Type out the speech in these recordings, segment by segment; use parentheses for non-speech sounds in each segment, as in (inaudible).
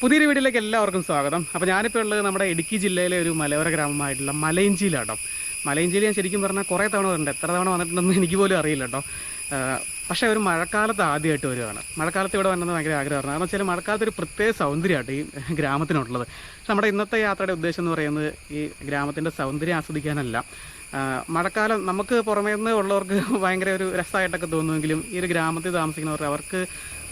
പുതിയൊരു വീട്ടിലേക്ക് എല്ലാവർക്കും സ്വാഗതം. അപ്പോൾ ഞാനിപ്പോൾ ഉള്ളത് നമ്മുടെ ഇടുക്കി ജില്ലയിലെ ഒരു മലയോര ഗ്രാമമായിട്ടുള്ള മലയഞ്ചിയിലാട്ടോ മലയഞ്ചിയിൽ ഞാൻ ശരിക്കും പറഞ്ഞാൽ കുറേ തവണ വന്നിട്ടുണ്ട്. എത്ര തവണ വന്നിട്ടുണ്ടെന്ന് എനിക്ക് പോലും അറിയില്ല കേട്ടോ. പക്ഷേ ഒരു മഴക്കാലത്ത് ആദ്യമായിട്ട് വരുവാണ്. മഴക്കാലത്ത് ഇവിടെ വന്നത് ഭയങ്കര ആഗ്രഹമായിരുന്നു. കാരണം വെച്ചാൽ മഴക്കാലത്ത് ഒരു പ്രത്യേക സൗന്ദര്യമാണ് ഈ ഗ്രാമത്തിനുള്ളത്. പക്ഷെ നമ്മുടെ ഇന്നത്തെ യാത്രയുടെ ഉദ്ദേശം എന്ന് പറയുന്നത് ഈ ഗ്രാമത്തിന്റെ സൗന്ദര്യം ആസ്വദിക്കാനല്ല. മഴക്കാലം നമുക്ക് പുറമേ നിന്ന് ഉള്ളവർക്ക് (laughs) ഭയങ്കര ഒരു രസമായിട്ടൊക്കെ തോന്നുമെങ്കിലും ഈ ഒരു ഗ്രാമത്തിൽ താമസിക്കുന്നവർ അവർക്ക്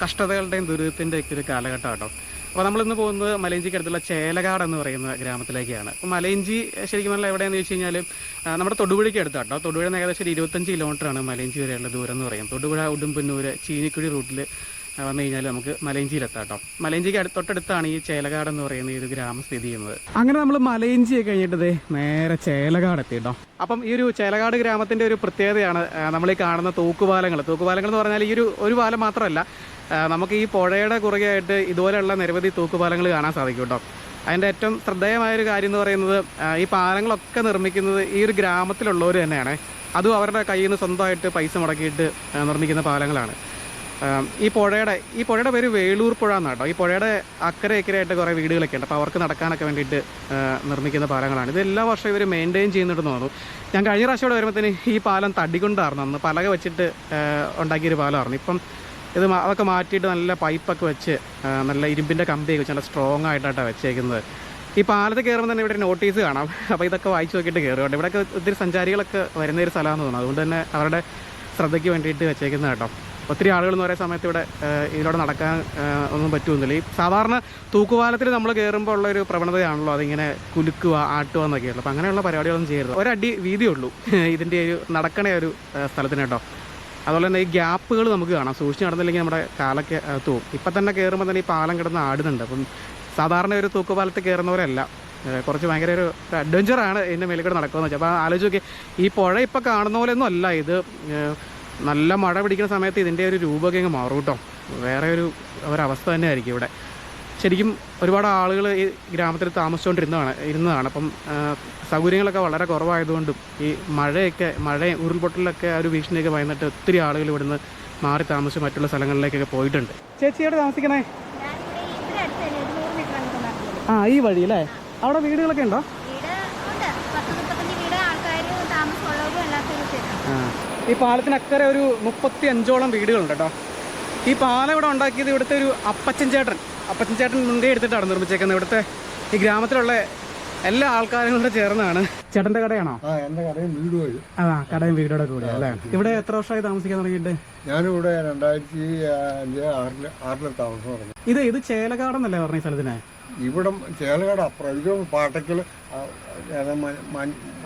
കഷ്ടതകളുടെയും ദുരിതത്തിന്റെയൊക്കെ ഒരു കാലഘട്ടം കേട്ടോ അപ്പോൾ നമ്മളിന്ന് പോകുന്നത് മലയഞ്ചിക്കടുത്തുള്ള ചേലകാട് എന്ന് പറയുന്ന ഗ്രാമത്തിലേക്കാണ്. അപ്പോൾ മലയഞ്ചി ശരിക്കും പറഞ്ഞാൽ എവിടെയാണെന്ന് ചോദിച്ചു കഴിഞ്ഞാൽ നമ്മുടെ തൊടുപുഴയ്ക്ക് അടുത്താട്ടോ. തൊടുപുഴ ഏകദേശം ഒരു ഇരുപത്തഞ്ച് കിലോമീറ്ററാണ് മലയഞ്ചി വരെയുള്ള ദൂരം എന്ന് പറയും തൊടുപുഴ ഉടുമ്പന്നൂര് ചീനിക്കുഴി റൂട്ടിൽ വന്നു കഴിഞ്ഞാൽ നമുക്ക് മലയഞ്ചിയിലെത്താട്ടോ. മലയഞ്ചിക്ക് അടുത്ത് തൊട്ടടുത്താണ് ഈ ചേലകാട് എന്ന് പറയുന്ന ഈ ഒരു ഗ്രാമം സ്ഥിതി ചെയ്യുന്നത്. അങ്ങനെ നമ്മൾ മലയഞ്ചി കഴിഞ്ഞിട്ട് ദേ നേരെ ചേലകാട് എത്തി കേട്ടോ അപ്പം ഈ ഒരു ചേലകാട് ഗ്രാമത്തിന്റെ ഒരു പ്രത്യേകതയാണ് നമ്മൾ ഈ കാണുന്ന തൂക്കുപാലങ്ങൾ. തൂക്കുപാലങ്ങൾ എന്ന് പറഞ്ഞാൽ ഈ ഒരു ഒരു പാലം മാത്രമല്ല നമുക്ക് ഈ പുഴയുടെ കുറുകെയായിട്ട് ഇതുപോലെയുള്ള നിരവധി തൂക്കുപാലങ്ങൾ കാണാൻ സാധിക്കും കേട്ടോ. അതിന്റെ ഏറ്റവും ശ്രദ്ധേയമായൊരു കാര്യം എന്ന് പറയുന്നത് ഈ പാലങ്ങളൊക്കെ നിർമ്മിക്കുന്നത് ഈ ഒരു ഗ്രാമത്തിലുള്ളവർ തന്നെയാണ്. അതും അവരുടെ കയ്യിൽ നിന്ന് സ്വന്തമായിട്ട് പൈസ മുടക്കിയിട്ട് നിർമ്മിക്കുന്ന പാലങ്ങളാണ്. ഈ പുഴയുടെ ഈ പുഴയുടെ പേര് വേളൂർ പുഴ എന്നാണ് കേട്ടോ. ഈ പുഴയുടെ അക്കരെ ആയിട്ട് കുറേ വീടുകളൊക്കെ ഉണ്ട്. അപ്പോൾ അവർക്ക് നടക്കാനൊക്കെ വേണ്ടിയിട്ട് നിർമ്മിക്കുന്ന പാലങ്ങളാണ്. ഇത് എല്ലാ വർഷവും ഇവർ മെയിന്റെയിൻ ചെയ്യുന്നുണ്ടെന്ന് തോന്നുന്നു. ഞാൻ കഴിഞ്ഞ പ്രാവശ്യം ഇവിടെ വരുമ്പോഴത്തേന് ഈ പാലം തടികൊണ്ടായിരുന്നു അന്ന് പലക വെച്ചിട്ട് ഉണ്ടാക്കിയൊരു പാലമായിരുന്നു. ഇപ്പം ഇത് അതൊക്കെ മാറ്റിയിട്ട് നല്ല പൈപ്പൊക്കെ വെച്ച് നല്ല ഇരുമ്പിന്റെ കമ്പിയൊക്കെ വെച്ച് നല്ല സ്ട്രോങ് ആയിട്ടാണ് വെച്ചേക്കുന്നത്. ഈ പാലത്ത് കയറുമ്പോൾ തന്നെ ഇവിടെ നോട്ടീസ് കാണാം. (laughs) അപ്പോൾ ഇതൊക്കെ വായിച്ചു നോക്കിയിട്ട് കയറുകയുണ്ട് ഇവിടെയൊക്കെ ഒത്തിരി സഞ്ചാരികളൊക്കെ വരുന്ന ഒരു സ്ഥലമാണെന്ന് തോന്നുന്നു. അതുകൊണ്ട് തന്നെ അവരുടെ ശ്രദ്ധയ്ക്ക് വേണ്ടിയിട്ട് വെച്ചേക്കുന്നത് കേട്ടോ. ഒത്തിരി ആളുകൾ എന്ന് പറയുന്ന സമയത്ത് ഇവിടെ ഇതിലൂടെ നടക്കാൻ ഒന്നും പറ്റുമെന്നില്ല ഈ സാധാരണ തൂക്കുപാലത്തിൽ നമ്മൾ കയറുമ്പോൾ ഉള്ള ഒരു പ്രവണതയാണല്ലോ അതിങ്ങനെ കുലുക്കുക ആട്ടുക എന്നൊക്കെയുള്ളൂ. അപ്പോൾ അങ്ങനെയുള്ള പരിപാടികളൊന്നും ചെയ്യരുത്. ഒരടി വീതിയുള്ളൂ. (laughs) ഇതിന്റെ ഒരു നടക്കണ ഒരു സ്ഥലത്തിന് കേട്ടോ. അതുപോലെ തന്നെ ഈ ഗ്യാപ്പുകൾ നമുക്ക് കാണാം. സൂക്ഷിച്ച് നടന്നില്ലെങ്കിൽ നമ്മുടെ കാലൊക്കെ തൂവും. ഇപ്പം തന്നെ കയറുമ്പോൾ തന്നെ ഈ പാലം കിടന്ന് ആടുന്നുണ്ട്. അപ്പം സാധാരണ ഒരു തൂക്കുപാലത്ത് കയറുന്നവരല്ല. കുറച്ച് ഭയങ്കര ഒരു അഡ്വഞ്ചറാണ് ഇതിന്റെ മേലെ കൂടെ നടക്കുന്നത്. വെച്ചാൽ അപ്പോൾ ആലോചിച്ച് നോക്കി ഈ പുഴ ഇപ്പോൾ കാണുന്ന പോലെ ഒന്നും അല്ല. ഇത് നല്ല മഴ പിടിക്കുന്ന സമയത്ത് ഇതിന്റെ ഒരു രൂപമൊക്കെ അങ്ങ് മാറും കേട്ടോ. വേറെ ഒരു ഒരവസ്ഥ തന്നെ ആയിരിക്കും ഇവിടെ. ശരിക്കും ഒരുപാട് ആളുകൾ ഈ ഗ്രാമത്തിൽ താമസിച്ചുകൊണ്ടിരുന്നതാണ് ഇരുന്നതാണ്. അപ്പം സൗകര്യങ്ങളൊക്കെ വളരെ കുറവായതുകൊണ്ടും ഈ മഴയൊക്കെ മഴ ഉരുൾപൊട്ടലൊക്കെ ആ ഒരു ഭീഷണിയൊക്കെ വന്നിട്ട് ഒത്തിരി ആളുകൾ ഇവിടുന്ന് മാറി താമസിച്ച് മറ്റുള്ള സ്ഥലങ്ങളിലേക്കൊക്കെ പോയിട്ടുണ്ട്. ചേച്ചി എവിടെ താമസിക്കണേ? ആ ഈ വഴി അല്ലേ അവിടെ വീടുകളൊക്കെ ഉണ്ടോ? ഈ പാലത്തിനക്കരെ ഒരു മുപ്പത്തി അഞ്ചോളം വീടുകളുണ്ട് കേട്ടോ. ഈ പാലം ഇവിടെ ഉണ്ടാക്കിയത് ഇവിടുത്തെ ഒരു അപ്പച്ചൻ ചേട്ടൻ. അപ്പച്ചൻ ചേട്ടൻ മുൻകൈ എടുത്തിട്ടാണ് നിർമ്മിച്ചേക്കുന്നത്. ഇവിടുത്തെ ഈ ഗ്രാമത്തിലുള്ള എല്ലാ ആൾക്കാരും കൂടെ ചേർന്നാണ്. ചേട്ടന്റെ കടയാണോ? ആ കടയും വീടോടെ കൂടി അല്ലേ? ഇവിടെ എത്ര വർഷമായി താമസിക്കാൻ തുടങ്ങിയിട്ട്? ഞാനിവിടെ രണ്ടായിരത്തി അഞ്ച് ആറിൽ ആറിൽ താമസം തുടങ്ങി. ഇത് ഇത് ചേലകാടെന്നല്ലേ പറഞ്ഞ സ്ഥലത്തിന്? ഇവിടം ചേലക്കാട് അപ്പുറം. പാട്ടക്കൽ പാട്ടക്കൽ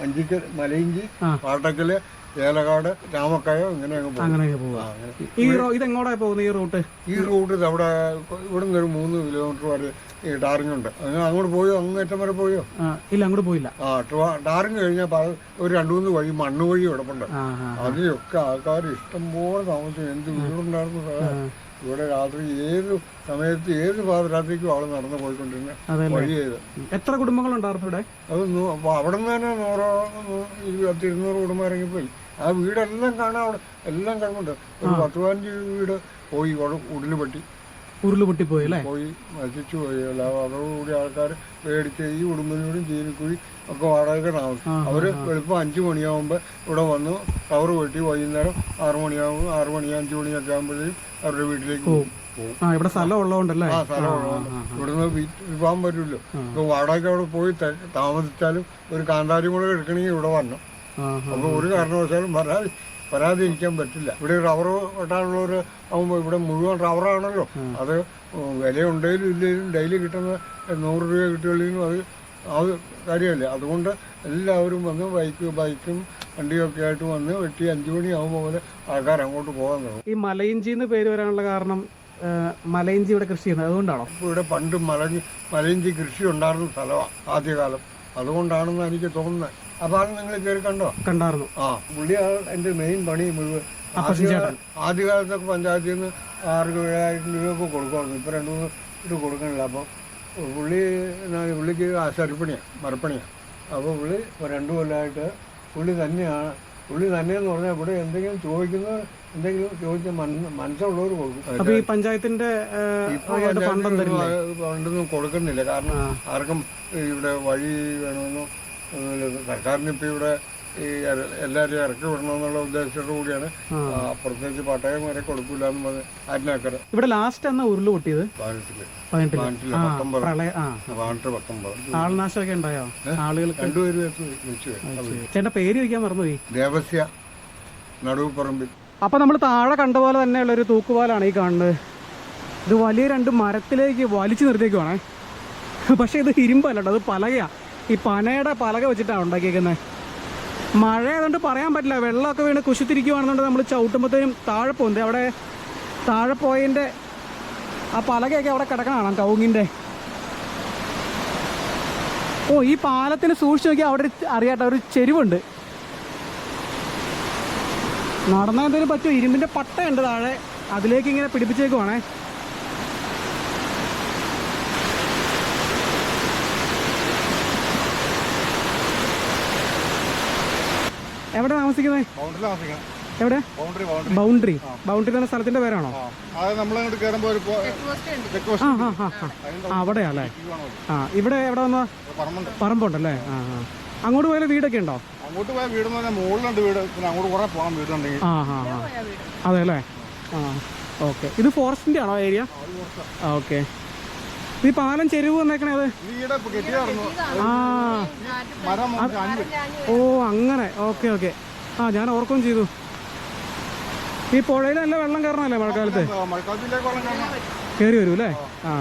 മഞ്ചിക്കൽ മലയിഞ്ചി. പാട്ടക്കൽ ചേലക്കാട് രാമക്കയം ഇങ്ങനെ അങ്ങ് പോകും. അങ്ങനെ. പോവാ ഈ റോ- പോകുന്നത് ഈ റൂട്ട്? ഈ റൂട്ട് അവിടെ ഇവിടെ നിന്ന് ഒരു മൂന്ന് കിലോമീറ്റർ വരെ ഈ ടാറിംഗ് ഉണ്ട്. അങ്ങനെ അങ്ങോട്ട് പോയോ? അങ്ങേറ്റം വരെ പോയോ? ആ, ഇല്ല അങ്ങോട്ട് പോയില്ല. ആ ടാറിങ് കഴിഞ്ഞാൽ ഒരു രണ്ടു മൂന്ന് വഴി മണ്ണ് വഴി കിടപ്പുണ്ട് ആ ആ അതിലൊക്കെ ആൾക്കാർ ഇഷ്ടംപോലെ താമസിച്ചു. എന്ത് വീടുണ്ടായിരുന്നു? സാറേ. ഇവിടെ രാത്രി ഏത് സമയത്ത് ഏത് പാതിരാത്രിക്കും ആൾ നടന്നു പോയിക്കൊണ്ടിരുന്ന. അതെ വഴി ചെയ്ത് എത്ര കുടുംബങ്ങളുണ്ടായിരുന്നു ഇവിടെ? അത് നൂ- അപ്പൊ അവിടെ നിന്ന് തന്നെ നൂറോ പത്ത് ഇരുന്നൂറ് കുടുംബം ഇറങ്ങിപ്പോയി ആ വീടെല്ലാം കാണാൻ അവിടെ എല്ലാം കണ്ടുണ്ട് ഒരു പത്ത് പതിനഞ്ച് വീട് പോയി ഉടൽ പെട്ടി. ഉരുൾ പൊട്ടിപ്പോയി അല്ലേ? പോയി നശിച്ചു പോയി. അല്ല അതോടുകൂടി ആൾക്കാർ പേടിച്ച് ഈ ഉടുമ്പിനോടും ചീനിക്കുഴി ഒക്കെ വാടക താമസം അവർ വെളുപ്പം അഞ്ചു മണിയാകുമ്പോ ഇവിടെ വന്ന് കവർ വെട്ടി വൈകുന്നേരം ആറു മണിയാകും ആറു മണി അഞ്ചു മണിയൊക്കെ ആകുമ്പോഴേക്കും അവരുടെ വീട്ടിലേക്ക് പോകും. ആ ഇവിടെ സ്ഥലം ഉള്ളതുകൊണ്ടല്ലേ? ആ സ്ഥലം ഉള്ളതുകൊണ്ട്. ഇവിടുന്ന് വി- വിൽക്കാൻ ഇപ്പൊ വാടക അവിടെ പോയി താമസിച്ചാലും ഒരു കാന്താരി കൂടെ എടുക്കണമെങ്കിൽ ഇവിടെ വരണം. അപ്പൊ ഒരു കാരണവശാലും പരാതി വരാതിരിക്കാൻ പറ്റില്ല. ഇവിടെ റബ്ബർ വെട്ടാനുള്ളവർ ആകുമ്പോൾ ഇവിടെ മുഴുവൻ റബ്ബറാണല്ലോ. അത് വിലയുണ്ടെങ്കിലും ഇല്ലെങ്കിലും ഡെയിലി കിട്ടുന്ന നൂറ് രൂപ കിട്ടിയുള്ളതിനും അത് അത് കാര്യമല്ലേ? അതുകൊണ്ട് എല്ലാവരും വന്ന് ബൈക്ക് ബൈക്കും വണ്ടിയൊക്കെ ആയിട്ട് വന്ന് വെട്ടി അഞ്ചു മണിയാകുമ്പോൾ പോലെ ആൾക്കാർ അങ്ങോട്ട് പോകാൻ തുടങ്ങും. ഈ മലയിഞ്ചി എന്ന് പേര് വരാനുള്ള കാരണം മലയിഞ്ചി ഇവിടെ കൃഷി ചെയ്യുന്നത് അതുകൊണ്ടാണോ? ഇവിടെ പണ്ട് മലഞ്ചി മലയിഞ്ചി കൃഷി ഉണ്ടായിരുന്ന സ്ഥലമാണ് ആദ്യകാലം. അതുകൊണ്ടാണെന്ന് എനിക്ക് തോന്നുന്നത്. അപ്പോൾ അത് നിങ്ങൾ കയറി കണ്ടോ? കണ്ടായിരുന്നു. ആ പുള്ളിയാണ് എന്റെ മെയിൻ പണി മുഴുവൻ. ആദ്യകാലത്തൊക്കെ പഞ്ചായത്തിൽ നിന്ന് ആറ് ഏഴായിരം രൂപയൊക്കെ കൊടുക്കുമായിരുന്നു. ഇപ്പം രണ്ട് മൂന്ന് ഇത് കൊടുക്കണില്ല അപ്പം പുള്ളി എന്നാ പുള്ളിക്ക് ആ മരപ്പണിയാണ് അപ്പോൾ പുള്ളി രണ്ടു കൊല്ലമായിട്ട് പുള്ളി തന്നെയാണ്. പുള്ളി തന്നെയെന്ന് പറഞ്ഞാൽ ഇവിടെ എന്തെങ്കിലും ചോദിക്കുന്നത് എന്തെങ്കിലും ചോദിച്ച മനസ്സുള്ളവർ കൊടുക്കും. അപ്പോൾ ഈ പഞ്ചായത്തിന്റെ ഫണ്ടൊന്നും കൊടുക്കുന്നില്ല. കാരണം ആർക്കും ഇവിടെ വഴി വേണമെന്നോ ഇപ്പം ഇവിടെ ഈ എല്ലാവരെയും ഇറക്കി വിടണമെന്നുള്ള ഉദ്ദേശത്തോടു കൂടിയാണ്. പ്രത്യേകിച്ച് പട്ടയം വരെ കൊടുക്കൂല എന്ന് പറഞ്ഞ് ആറ്റിനക്കര ഇവിടെ ലാസ്റ്റ് എന്നാ ഉരുൾ പൊട്ടിയത്? ആൾനാശമൊക്കെ ഉണ്ടായോ? ആളുകൾ രണ്ടുപേരും ചേട്ടന്റെ പേര് ചോദിക്കാൻ മറന്നുപോയി. ദേവസ്യ നടുവുപറമ്പിൽ. അപ്പൊ നമ്മൾ താഴെ കണ്ട പോലെ തന്നെയുള്ള ഒരു തൂക്കുപാലാണ് ഈ കാണുന്നത്. ഇത് വലിയ രണ്ട് മരത്തിലേക്ക് വലിച്ചു നിർത്തിയേക്കുവാണേ. പക്ഷെ ഇത് ഇരുമ്പല്ല കേട്ടോ അത് പലകയാ. ഈ പനയുടെ പലക വെച്ചിട്ടാണ് ഉണ്ടാക്കിയേക്കുന്നത്. മഴ ആയതുകൊണ്ട് പറയാൻ പറ്റില്ല. വെള്ളമൊക്കെ വീണ് കുശിത്തിരിക്കുവാണെന്നുണ്ട് നമ്മൾ ചവിട്ടുമ്പോഴത്തേനും താഴെ പോകുന്നത്. അവിടെ താഴെ പോയതിന്റെ ആ പലകയൊക്കെ അവിടെ കിടക്കണം കൗങ്ങിന്റെ ഓ ഈ പാലത്തിന് സൂക്ഷിച്ച് നോക്കിയാൽ അവിടെ അറിയാട്ടോ ഒരു ചെരുവുണ്ട്. നടന്നാൽ എന്തെങ്കിലും പറ്റുമോ? ഇരുമ്പിന്റെ പട്ടയുണ്ട് താഴെ. അതിലേക്ക് ഇങ്ങനെ പിടിപ്പിച്ചേക്കുവാണേ. എവിടെ താമസിക്കുന്നത്? ബൗണ്ടറി താമസിക്കണം. എവിടെ? ബൗണ്ടറി ബൗണ്ടറി എന്ന സ്ഥലത്തിന്റെ പേരാണോ? അവിടെയാ അല്ലേ? ആ ഇവിടെ എവിടെ വന്നാ പറമ്പുണ്ട്. പറമ്പുണ്ടല്ലേ ആ ആ. അങ്ങോട്ട് പോയാലും വീടൊക്കെ ഉണ്ടോ? അങ്ങോട്ട് പോയ വീട് മുകളിലുണ്ട് വീട്. പിന്നെ അങ്ങോട്ട് കുറേ പോകണം വീടുണ്ടെങ്കിൽ ആ ആ അതെ അല്ലേ? ആ ഓക്കെ. ഇത് ഫോറസ്റ്റിന്റെ ആണോ ഏരിയ? ഓക്കെ. ഈ പാലം ചെരുവ് വന്നേക്കണേ അത്? ഓ അങ്ങനെ. Okay okay. ആ ഞാൻ ഓർക്കും ചെയ്തു. ഈ പുഴയിൽ നല്ല വെള്ളം കയറണല്ലേ മഴക്കാലത്ത്? കയറി വരും അല്ലേ? ആ.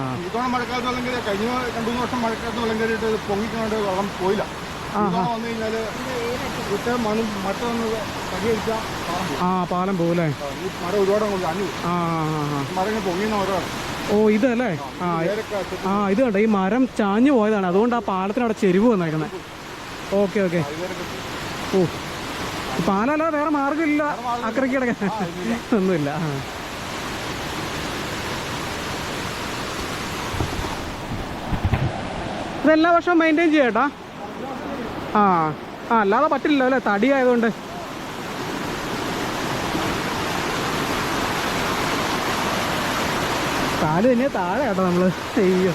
കഴിഞ്ഞ രണ്ടു മൂന്ന് വർഷം മഴക്കാലത്ത് വെള്ളം കയറിയിട്ട് പൊങ്ങിക്കൊണ്ട് വെള്ളം പോയില്ല. വന്നു ആ പാലം പോകൂലേ മരം ഒരുപാട് ആ. മരം ഓ ഇതല്ലേ? ആ ആ ഇത് കണ്ടോ? ഈ മരം ചാഞ്ഞു പോയതാണ്. അതുകൊണ്ട് ആ പാലത്തിന് അവിടെ ചെരുവ് വന്നേക്കുന്നത് ഓക്കെ ഓക്കെ. ഓ പാലല്ല പാലല്ലാതെ വേറെ മാർഗമില്ല അക്കരയ്ക്ക് കിടക്കാൻ (laughs) ഒന്നുമില്ല. ആ. ഇതെല്ലാ വർഷവും മെയിന്റെയിൻ ചെയ്യട്ടാ ആ ആ അല്ലാതെ പറ്റില്ലല്ലോ അല്ലേ? തടി ആയതുകൊണ്ട് കാൽ തന്നെ താഴെ കേട്ടോ നമ്മൾ. ചെയ്യോ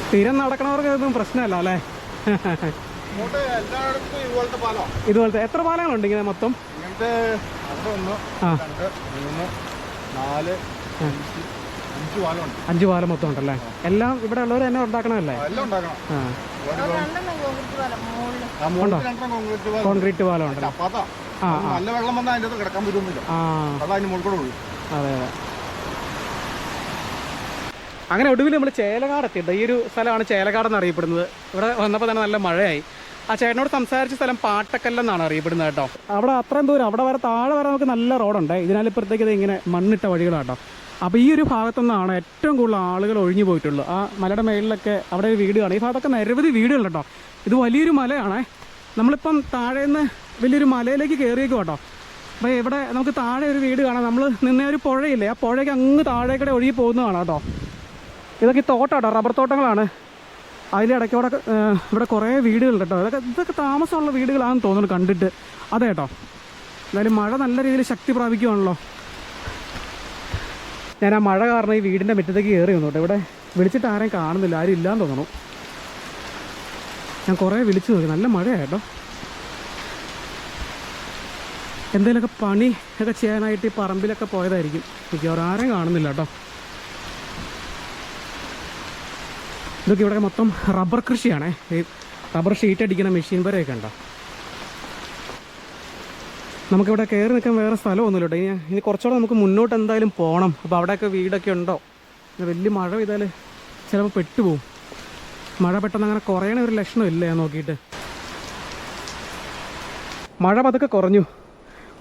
സ്ഥിരം നടക്കണവർക്ക് ഇതൊന്നും പ്രശ്നമല്ല അല്ലേ? ഇതുപോലത്തെ എത്ര പാലങ്ങളുണ്ട് ഇങ്ങനെ മൊത്തം? അഞ്ചു ആ. പാലം മൊത്തം ഉണ്ടല്ലേ? എല്ലാം ഇവിടെ ഉള്ളവർ തന്നെ ഉണ്ടാക്കണമല്ലേ ആ കോൺക്രീറ്റ് പാലം ഉണ്ടല്ലോ ആ മൂന്ന് അതെ. കോൺക്രീറ്റ് അങ്ങനെ ഒടുവിൽ നമ്മൾ ചേലകാട് ഈ ഒരു സ്ഥലമാണ് ചേലകാട് എന്ന് അറിയപ്പെടുന്നത് ഇവിടെ വന്നപ്പോൾ തന്നെ നല്ല മഴയായി. ആ ചേട്ടനോട് സംസാരിച്ച സ്ഥലം പാട്ടക്കല്ലെന്നാണ് അറിയപ്പെടുന്നത് കേട്ടോ. അവിടെ അത്രയും ദൂരം അവിടെ വരെ താഴെ വരെ നമുക്ക് നല്ല റോഡുണ്ട്. ഇതിനാലിപ്പുറത്തേക്ക് ഇത് ഇങ്ങനെ മണ്ണിട്ട വഴികളാട്ടോ. അപ്പോൾ ഈ ഒരു ഭാഗത്തുനിന്നാണ് ഏറ്റവും കൂടുതൽ ആളുകൾ ഒഴിഞ്ഞു പോയിട്ടുള്ളത്. ആ മലയുടെ മേളിലൊക്കെ അവിടെ ഒരു വീട് കാണാം ഈ ഭാഗത്തൊക്കെ നിരവധി വീടുകളുണ്ട് കേട്ടോ. ഇത് വലിയൊരു മലയാണേ. നമ്മളിപ്പം താഴെ നിന്ന് വലിയൊരു മലയിലേക്ക് കയറിയേക്കും കേട്ടോ. അപ്പോൾ ഇവിടെ നമുക്ക് താഴെ ഒരു വീട് കാണാം. നമ്മൾ നിന്ന ഒരു പുഴയില്ലേ? ആ പുഴയ്ക്ക് അങ്ങ് താഴേക്കൂടെ ഒഴുകി പോകുന്നതാണ് കേട്ടോ. ഇതൊക്കെ തോട്ടാട്ടോ റബ്ബർ തോട്ടങ്ങളാണ്. അതിന്റെ ഇടയ്ക്കൂടെ ഏഹ്, ഇവിടെ കുറേ വീടുകളുണ്ട് കേട്ടോ. ഇതൊക്കെ ഇതൊക്കെ താമസമുള്ള വീടുകളാണെന്ന് തോന്നുന്നു കണ്ടിട്ട്. അതെ കേട്ടോ. എന്തായാലും മഴ നല്ല രീതിയിൽ ശക്തി പ്രാപിക്കുവാണല്ലോ. ഞാൻ ആ മഴ കാരണം ഈ വീടിന്റെ മുറ്റത്തേക്ക് കയറി വന്നു കേട്ടോ. ഇവിടെ വിളിച്ചിട്ട് ആരെയും കാണുന്നില്ല. ആരും ഇല്ലാന്ന് തോന്നുന്നു ഞാൻ കുറേ വിളിച്ചു നോക്കി. നല്ല മഴയായിട്ടോ എന്തെങ്കിലുമൊക്കെ പണി ഒക്കെ ചെയ്യാനായിട്ട് ഈ പറമ്പിലൊക്കെ പോയതായിരിക്കും. മിക്കവാറും ആരെയും കാണുന്നില്ല കേട്ടോ. ഇതൊക്കെ ഇവിടെ മൊത്തം റബ്ബർ കൃഷിയാണേ. ഈ റബ്ബർ ഷീറ്റ് അടിക്കുന്ന മെഷീൻ വരെയൊക്കെ ഉണ്ടോ? നമുക്കിവിടെ കയറി നിൽക്കാൻ വേറെ സ്ഥലമൊന്നുമില്ല ഇനി ഇനി കുറച്ചുകൂടെ നമുക്ക് മുന്നോട്ട് എന്തായാലും പോകണം അപ്പോൾ അവിടെയൊക്കെ വീടൊക്കെ ഉണ്ടോ? വലിയ മഴ പെയ്താൽ ചിലപ്പോൾ പെട്ടുപോകും മഴ പെട്ടെന്ന് അങ്ങനെ കുറയണ ഒരു ലക്ഷണമില്ല ഞാൻ നോക്കിയിട്ട്. മഴ പതുക്കെ കുറഞ്ഞു.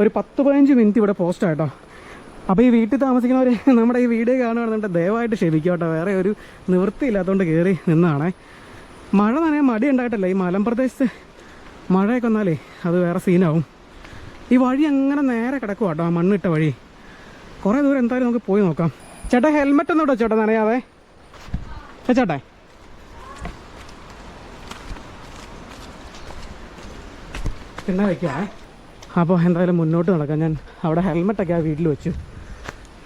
ഒരു പത്ത് പതിനഞ്ച് മിനിറ്റ് ഇവിടെ പോസ്റ്റ് ആയിട്ടോ അപ്പോൾ ഈ വീട്ടിൽ താമസിക്കുന്നവർ (laughs) നമ്മുടെ ഈ വീഡിയോ കാണുകയാണെന്നുണ്ട് ദയവായിട്ട് ക്ഷമിക്കുക കേട്ടോ വേറെ ഒരു നിവൃത്തിയില്ലാത്തതുകൊണ്ട് കയറി നിന്നാണേ. മഴ നനയാൻ മടി ഉണ്ടായിട്ടല്ല ഈ മലമ്പ്രദേശത്ത്? മഴയൊക്കെ വന്നാലേ അത് വേറെ സീനാവും. ഈ വഴി അങ്ങനെ നേരെ കിടക്കുക കേട്ടോ ആ മണ്ണിട്ട വഴി. കുറേ ദൂരം എന്തായാലും നമുക്ക് പോയി നോക്കാം. ചേട്ടാ ഹെൽമെറ്റ് ഒന്നും ഇട്ടോ ചേട്ടാ നനയാതെ? ചേട്ടാ. പിന്നെ വയ്ക്കാം അപ്പോൾ എന്തായാലും മുന്നോട്ട് നടക്കാം. ഞാൻ അവിടെ ഹെൽമെറ്റൊക്കെ ആ വീട്ടിൽ വെച്ചു.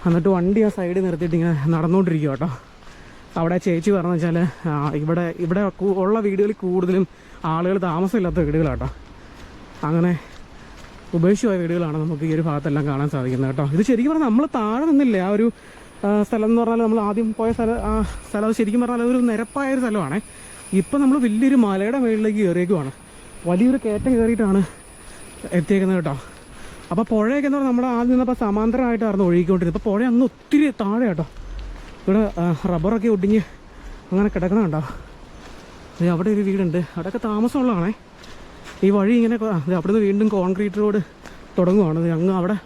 എന്നിട്ട് വണ്ടി ആ സൈഡിൽ നിർത്തിയിട്ട് ഇങ്ങനെ നടന്നുകൊണ്ടിരിക്കുക കേട്ടോ അവിടെ ചേച്ചി പറഞ്ഞു വെച്ചാൽ ഇവിടെ ഇവിടെ ഉള്ള വീടുകളിൽ കൂടുതലും ആളുകൾ താമസമില്ലാത്ത വീടുകളാട്ടോ അങ്ങനെ ഉപേക്ഷിച്ച് പോയ വീടുകളാണ് നമുക്ക് ഈ ഒരു ഭാഗത്തെല്ലാം കാണാൻ സാധിക്കുന്നത് കേട്ടോ ഇത് ശരിക്കും പറഞ്ഞാൽ നമ്മൾ താഴെ നിന്നില്ലേ ആ ഒരു സ്ഥലം എന്ന് പറഞ്ഞാൽ നമ്മൾ ആദ്യം പോയ സ്ഥലം ആ സ്ഥലം ശരിക്കും പറഞ്ഞാൽ അതൊരു നിരപ്പായ ഒരു സ്ഥലമാണ്. ഇപ്പം നമ്മൾ വലിയൊരു മലയുടെ മുകളിലേക്ക് കയറിയേക്കുവാണ് വലിയൊരു കയറ്റം കയറിയിട്ടാണ് എത്തിയേക്കുന്നത് കേട്ടോ അപ്പോൾ പുഴയൊക്കെ എന്ന് പറഞ്ഞാൽ നമ്മുടെ ആദ്യം നിന്നപ്പോൾ സമാന്തരമായിട്ടായിരുന്നു ഒഴുകിക്കൊണ്ടിരുന്നത്. ഇപ്പോൾ പുഴ അന്ന് ഒത്തിരി താഴെ കേട്ടോ. ഇവിടെ റബ്ബറൊക്കെ ഒടിഞ്ഞ് അങ്ങനെ കിടക്കണുണ്ടോ അത് അവിടെ ഒരു വീടുണ്ട്. അവിടെയൊക്കെ താമസമുള്ളതാണേ. ഈ വഴി ഇങ്ങനെ അവിടെ നിന്ന് വീണ്ടും കോൺക്രീറ്റ് റോഡ് തുടങ്ങുവാണ്. അങ്ങ് അവിടെ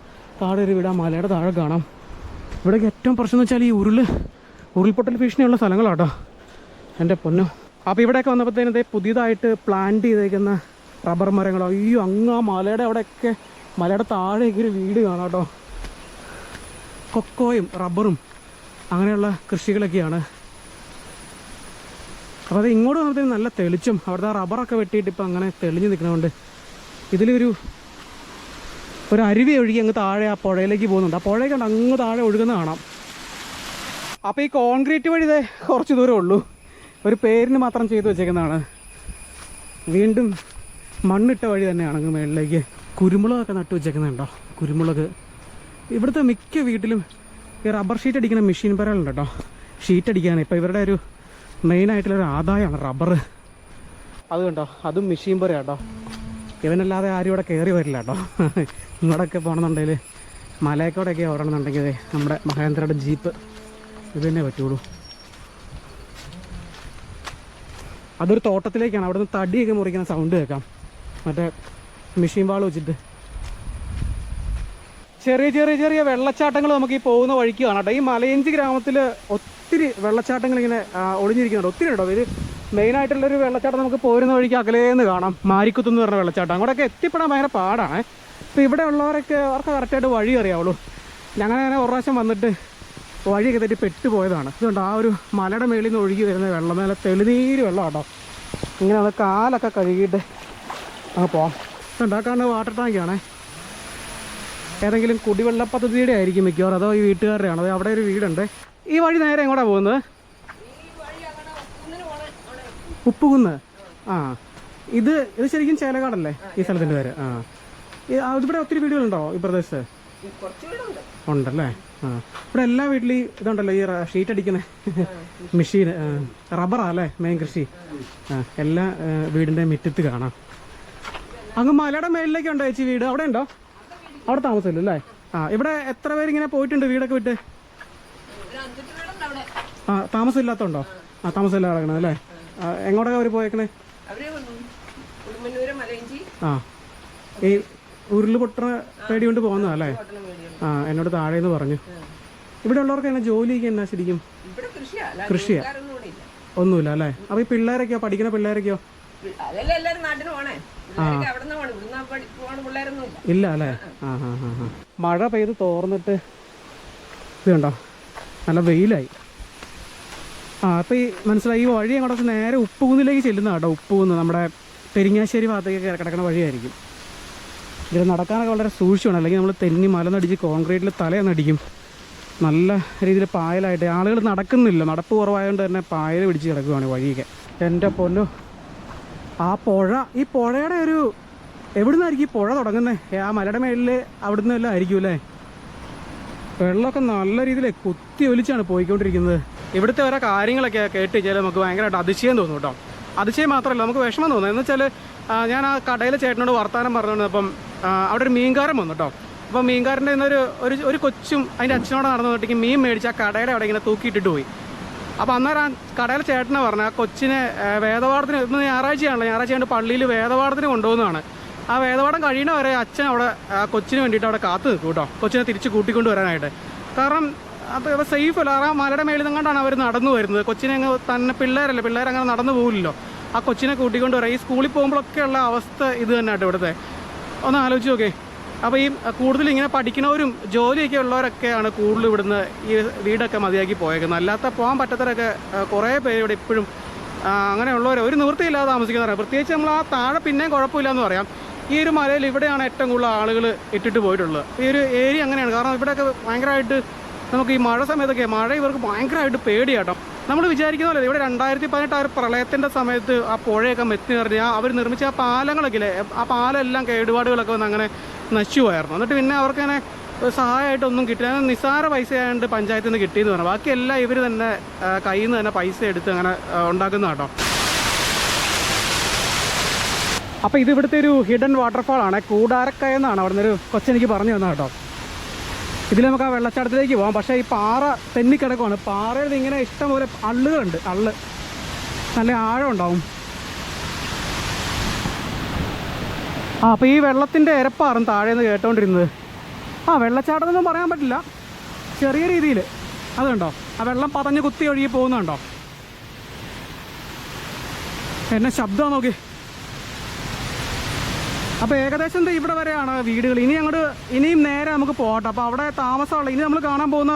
താഴെ ഒരു വീട് മലയുടെ താഴെ കാണാം. ഇവിടേക്ക് ഏറ്റവും പ്രശ്നം എന്ന് വെച്ചാൽ ഈ ഉരുൾ ഉരുൾപൊട്ടൽ ഭീഷണിയുള്ള സ്ഥലങ്ങളാട്ടോ. എന്റെ പൊന്നോ. അപ്പോൾ ഇവിടെയൊക്കെ വന്നപ്പോഴത്തേനും ഇതേ പുതിയതായിട്ട് പ്ലാന്റ് ചെയ്തേക്കുന്ന റബ്ബർ മരങ്ങളോ അയ്യോ അങ്ങ് ആ മലയുടെ അവിടെയൊക്കെ മലയുടെ താഴേക്ക് ഒരു വീട് കാണാം കേട്ടോ കൊക്കോയും റബ്ബറും അങ്ങനെയുള്ള കൃഷികളൊക്കെയാണ്. അപ്പോൾ അത് ഇങ്ങോട്ട് വന്നപ്പോഴത്തേനും നല്ല തെളിച്ചും. അവിടുത്തെ റബ്ബറൊക്കെ വെട്ടിയിട്ട് ഇപ്പം അങ്ങനെ തെളിഞ്ഞു നിൽക്കുന്നതുകൊണ്ട് ഇതിലൊരു ഒരു അരുവി ഒഴുകി അങ്ങ് താഴെ ആ പുഴയിലേക്ക് പോകുന്നുണ്ട്. ആ പുഴയൊക്കെ ഉണ്ട് അങ്ങ് താഴെ ഒഴുകുന്ന കാണാം. അപ്പോൾ ഈ കോൺക്രീറ്റ് വഴി ഇതേ കുറച്ച് ദൂരമേ ഉള്ളൂ. ഒരു പേരിന് മാത്രം ചെയ്തു വെച്ചേക്കുന്നതാണ്. വീണ്ടും മണ്ണിട്ട വഴി തന്നെയാണ് അങ്ങ് മേളിലേക്ക്. കുരുമുളകൊക്കെ നട്ടു വെച്ചേക്കുന്നുണ്ടോ? കുരുമുളക്. ഇവിടുത്തെ മിക്ക വീട്ടിലും ഈ റബ്ബർ ഷീറ്റ് അടിക്കുന്ന മെഷീൻ പരലുണ്ട് കേട്ടോ. ഷീറ്റ് അടിക്കാൻ ഇപ്പോൾ ഇവരുടെ ഒരു മെയിനായിട്ടുള്ളൊരു ആദായമാണ് റബ്ബർ അത് കണ്ടോ? അതും മെഷീൻ പറയാ കേട്ടോ. ഇവനല്ലാതെ ആരും ഇവിടെ കയറി വരില്ല കേട്ടോ. ഇങ്ങോട്ടൊക്കെ പോകണമെന്നുണ്ടെങ്കിൽ മലയക്കോടൊക്കെ ഓടണമെന്നുണ്ടെങ്കിൽ നമ്മുടെ മഹേന്ദ്രയുടെ ജീപ്പ് ഇത് തന്നെ പറ്റുള്ളൂ. അതൊരു തോട്ടത്തിലേക്കാണ്. അവിടുന്ന് തടിയൊക്കെ മുറിക്കുന്ന സൗണ്ട് കേൾക്കാം. മറ്റേ മെഷീൻ വാൾ വെച്ചിട്ട്. ചെറിയ ചെറിയ ചെറിയ വെള്ളച്ചാട്ടങ്ങൾ നമുക്ക് ഈ പോകുന്ന വഴിക്ക് കാണാം. ഈ മലയഞ്ചി ഗ്രാമത്തിൽ ഒത്തിരി വെള്ളച്ചാട്ടങ്ങൾ ഇങ്ങനെ ഒളിഞ്ഞിരിക്കുന്നുണ്ട്. ഒത്തിരി ഉണ്ടോ? ഇത് മെയിനായിട്ടുള്ളൊരു വെള്ളച്ചാട്ടം നമുക്ക് പോരുന്ന വഴിക്ക് അകലേന്ന് കാണാം. മാരിക്കുത്ത് എന്ന് പറഞ്ഞ വെള്ളച്ചാട്ടം. അങ്ങോട്ടൊക്കെ എത്തിപ്പെടാൻ ഭയങ്കര പാടാണ്. ഇപ്പം ഇവിടെ ഉള്ളവരൊക്കെ അവർക്ക് കറക്റ്റായിട്ട് വഴി അറിയാവുള്ളൂ. ഞങ്ങൾ അങ്ങനെ ഒരു പ്രാവശ്യം വന്നിട്ട് വഴിയൊക്കെ തെറ്റി പെട്ടുപോയതാണ്. അതുകൊണ്ട് ആ ഒരു മലയുടെ മേളിൽ നിന്ന് ഒഴുകി വരുന്ന വെള്ളം നല്ല തെളിനീര് വെള്ളം കേട്ടോ ഇങ്ങനെ അത് കാലൊക്കെ കഴുകിയിട്ട് അങ്ങ് പോവാം. ഉണ്ടാക്കാണ്ട് വാട്ടർ ടാങ്കാണേ ഏതെങ്കിലും കുടിവെള്ള പദ്ധതിയുടെ ആയിരിക്കും മിക്കവാറും അതോ ഈ വീട്ടുകാരുടെ ആണോ അവിടെ ഒരു വീടുണ്ട്? ഈ വഴി നേരെ എങ്ങോട്ടാ പോകുന്നത്? ഉപ്പുകുന്ന്. ആ. ഇത് ഇത് ശരിക്കും ചേലക്കാടല്ലേ ഈ സ്ഥലത്തിന്റെ പേര്? ആ. ഇവിടെ ഒത്തിരി വീടുകളുണ്ടോ ഈ പ്രദേശത്ത്? ഉണ്ടല്ലേ? ആ. ഇവിടെ എല്ലാ വീട്ടിലും ഇതുണ്ടല്ലോ ഈ ഷീറ്റ് അടിക്കുന്ന (laughs) മെഷീൻ റബ്ബറാ അല്ലേ മെയിൻ കൃഷി? ആ. എല്ലാ വീടിന്റെ വീടിന്റെ മുറ്റത്ത് കാണാം. അങ്ങ് മലയുടെ മേളിലേക്കുണ്ടോ ചേച്ചി വീട്? അവിടെ ഉണ്ടോ? അവിടെ താമസമില്ല അല്ലേ? ആ ഇവിടെ എത്ര പേര് ഇങ്ങനെ പോയിട്ടുണ്ട് വീടൊക്കെ വിട്ട് ആ താമസമില്ലാത്തതുണ്ടോ ആ താമസമില്ല കിടക്കണത് അല്ലേ? എങ്ങോട്ടൊക്കെ അവർ പോയേക്കണേ? അവർ ഉടുമ്പന്നൂര് ആ ഈ ഉരുൾ പൊട്ടണ പേടി കൊണ്ട് പോകുന്നതാ അല്ലേ? ആ എന്നോട് താഴേന്ന് പറഞ്ഞു. ഇവിടെ ഉള്ളവർക്ക് എന്നാ ജോലിക്ക് എന്നാ ശരിക്കും? കൃഷിയാ. ഒന്നുമില്ല അല്ലേ? അപ്പൊ ഈ പിള്ളേരൊക്കെയോ? പഠിക്കുന്ന പിള്ളേരൊക്കെയോ? ഇല്ല. അല്ലേ? മഴ പെയ്ത് തോർന്നിട്ട് ഇതുണ്ടോ നല്ല വെയിലായി. ആ അപ്പോൾ ഈ മനസ്സിലായി ഈ വഴി അങ്ങോട്ട് നേരെ ഉപ്പുകുന്നിലേക്ക് ചെല്ലുന്ന കേട്ടോ ഉപ്പുകുന്ന്. നമ്മുടെ പെരിങ്ങാശ്ശേരി ഭാഗത്തേക്ക് കിടക്കുന്ന വഴിയായിരിക്കും. ഇത് നടക്കാനൊക്കെ വളരെ സൂക്ഷിക്കണം അല്ലെങ്കിൽ നമ്മൾ തെന്നി മലന്നടിച്ച് കോൺക്രീറ്റിൽ തലയെന്നടിക്കും നല്ല രീതിയിൽ പായലായിട്ട്. ആളുകൾ നടക്കുന്നില്ല. നടപ്പ് കുറവായതുകൊണ്ട് തന്നെ പായൽ പിടിച്ച് കിടക്കുവാണ് വഴിയൊക്കെ. എന്റെ പൊന്നു. ആ പുഴ ഈ പുഴയുടെ ഒരു എവിടെ നിന്നായിരിക്കും ഈ പുഴ തുടങ്ങുന്നത് ആ മലയുടെ മേളിൽ അവിടുന്ന് വല്ലതും ആയിരിക്കും അല്ലേ? വെള്ളമൊക്കെ നല്ല രീതിയിൽ കുത്തി ഒലിച്ചാണ് പോയിക്കൊണ്ടിരിക്കുന്നത്. ഇവിടുത്തെ ഓരോ കാര്യങ്ങളൊക്കെ കേട്ട് വെച്ചാൽ നമുക്ക് ഭയങ്കരമായിട്ട് അതിശയം തോന്നും കേട്ടോ. അതിശയം മാത്രമല്ല നമുക്ക് വിഷമം തോന്നും. എന്ന് വെച്ചാൽ ഞാൻ ആ കടയിലെ ചേട്ടനോട് വർത്താനം പറഞ്ഞുകൊണ്ട് അപ്പം അവിടെ ഒരു മീൻകാരൻ വന്നു കേട്ടോ. അപ്പോൾ മീൻകാരന്റെ ഇന്നൊരു ഒരു ഒരു കൊച്ചും അതിന്റെ അച്ഛനോട് നടന്നു വന്നിട്ട് മീൻ മേടിച്ച് ആ കടയുടെ അവിടെ ഇങ്ങനെ തൂക്കിയിട്ടിട്ട് പോയി. അപ്പോൾ അന്നേരം ആ കടയിലെ ചേട്ടനെ പറഞ്ഞു ആ കൊച്ചിനെ വേദപാഠത്തിന് ഇന്ന് ഞായറാഴ്ചയാണല്ലോ ഞായറാഴ്ച കൊണ്ട് പള്ളിയിൽ വേദപാഠത്തിന് കൊണ്ടുപോകുന്നതാണ്. ആ വേദപാഠം കഴിയണ വരെ അച്ഛൻ അവിടെ കൊച്ചിന് വേണ്ടിയിട്ട് അവിടെ കാത്തു നിൽക്കും കേട്ടോ കൊച്ചിനെ തിരിച്ച് കൂട്ടിക്കൊണ്ട് വരാനായിട്ട്. കാരണം അത് സേഫ് അല്ല ആ മലയുടെ മേളിൽ നിന്നുകൊണ്ടാണ് അവർ നടന്നു വരുന്നത്? കൊച്ചിനെ അങ്ങ് തന്നെ പിള്ളേരല്ലേ പിള്ളേരങ്ങനെ നടന്നു പോകില്ലല്ലോ ആ കൊച്ചിനെ കൂട്ടിക്കൊണ്ട് വരാം. ഈ സ്കൂളിൽ പോകുമ്പോഴൊക്കെയുള്ള അവസ്ഥ ഇത് തന്നെ ഇവിടുത്തെ. ഒന്ന് ആലോചിച്ച് നോക്കേ അപ്പോൾ ഈ കൂടുതൽ ഇങ്ങനെ പഠിക്കുന്നവരും ജോലിയൊക്കെ ഉള്ളവരൊക്കെയാണ് കൂടുതൽ ഇവിടുന്ന് ഈ വീടൊക്കെ മതിയാക്കി പോയേക്കുന്നത്. അല്ലാത്ത പോകാൻ പറ്റാത്തവരൊക്കെ കുറേ പേര് ഇവിടെ ഇപ്പോഴും അങ്ങനെയുള്ളവർ ഒരു നിവൃത്തിയില്ലാതെ താമസിക്കുന്നവരാണ് പ്രത്യേകിച്ച് നമ്മൾ ആ താഴെ പിന്നെയും കുഴപ്പമില്ല എന്ന് പറയാം. ഈ ഒരു മലയിൽ ഇവിടെയാണ് ഏറ്റവും കൂടുതൽ ആളുകൾ ഇട്ടിട്ട് പോയിട്ടുള്ളത്. ഈ ഒരു ഏരിയ അങ്ങനെയാണ്. കാരണം ഇവിടെയൊക്കെ ഭയങ്കരമായിട്ട് നമുക്ക് ഈ മഴ സമയത്തൊക്കെ മഴ ഇവർക്ക് ഭയങ്കരമായിട്ട് പേടിയാട്ടോ. നമ്മൾ വിചാരിക്കുന്ന പോലെ ഇവിടെ രണ്ടായിരത്തി പതിനെട്ട് ആ ഒരു പ്രളയത്തിന്റെ സമയത്ത് ആ പുഴയൊക്കെ മെത്തി നിറഞ്ഞ് അവർ നിർമ്മിച്ച ആ പാലങ്ങളൊക്കെ ഇല്ലേ? ആ പാലെല്ലാം കേടുപാടുകളൊക്കെ വന്ന് അങ്ങനെ നശിച്ചു പോയായിരുന്നു എന്നിട്ട് പിന്നെ അവർക്കങ്ങനെ സഹായമായിട്ടൊന്നും കിട്ടില്ല. നിസ്സാര പൈസ ആയതുകൊണ്ട് പഞ്ചായത്തിൽ നിന്ന് കിട്ടിയെന്ന് പറഞ്ഞു. ബാക്കിയെല്ലാം ഇവർ തന്നെ കയ്യിൽ നിന്ന് തന്നെ പൈസ എടുത്ത് അങ്ങനെ ഉണ്ടാക്കുന്ന കേട്ടോ. അപ്പോൾ ഇത് ഇവിടുത്തെ ഒരു ഹിഡൻ വാട്ടർഫാൾ ആണ്. കൂടാരക്കയ എന്നാണ് അവിടെ നിന്നൊരു കൊച്ചെനിക്ക് പറഞ്ഞു തന്നെ കേട്ടോ. ഇതിൽ നമുക്ക് ആ വെള്ളച്ചാട്ടത്തിലേക്ക് പോകാം പക്ഷേ ഈ പാറ തെന്നിക്കിടക്കുവാണ്. പാറയിൽ ഇങ്ങനെ ഇഷ്ടംപോലെ അള്ളുകളുണ്ട്. അള്ള്. നല്ല ആഴം ഉണ്ടാവും. ആ അപ്പോൾ ഈ വെള്ളത്തിന്റെ ഇരപ്പാറും താഴേന്ന് കേട്ടോണ്ടിരുന്നത്. ആ വെള്ളച്ചാട്ടം എന്നൊന്നും പറയാൻ പറ്റില്ല. ചെറിയ രീതിയിൽ അതുണ്ടോ ആ വെള്ളം പതഞ്ഞ് കുത്തി ഒഴുകി പോകുന്നുണ്ടോ എന്നെ ശബ്ദം നോക്കി. അപ്പോൾ ഏകദേശം ഇവിടെ വരെയാണ് വീടുകൾ. ഇനി അങ്ങോട്ട് ഇനിയും നേരെ നമുക്ക് പോകട്ടെ. അപ്പോൾ അവിടെ താമസമുള്ള ഇനി നമ്മൾ കാണാൻ പോകുന്ന